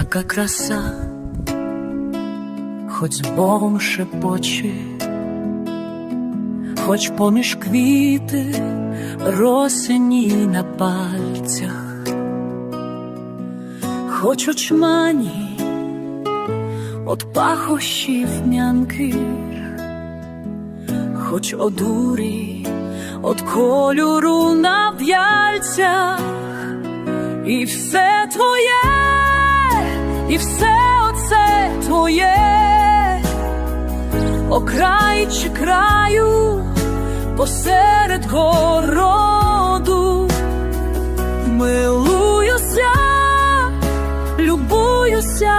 Яка краса, хоч з Богом шепоче, хоч поміж квіти росені на пальцях, хоч очмані от пахощів м'янких, хоч одурі от кольору на в'яльцях, і все твоє, і все оце твоє, окрай чи краю посеред городу, милуюся, любуюся.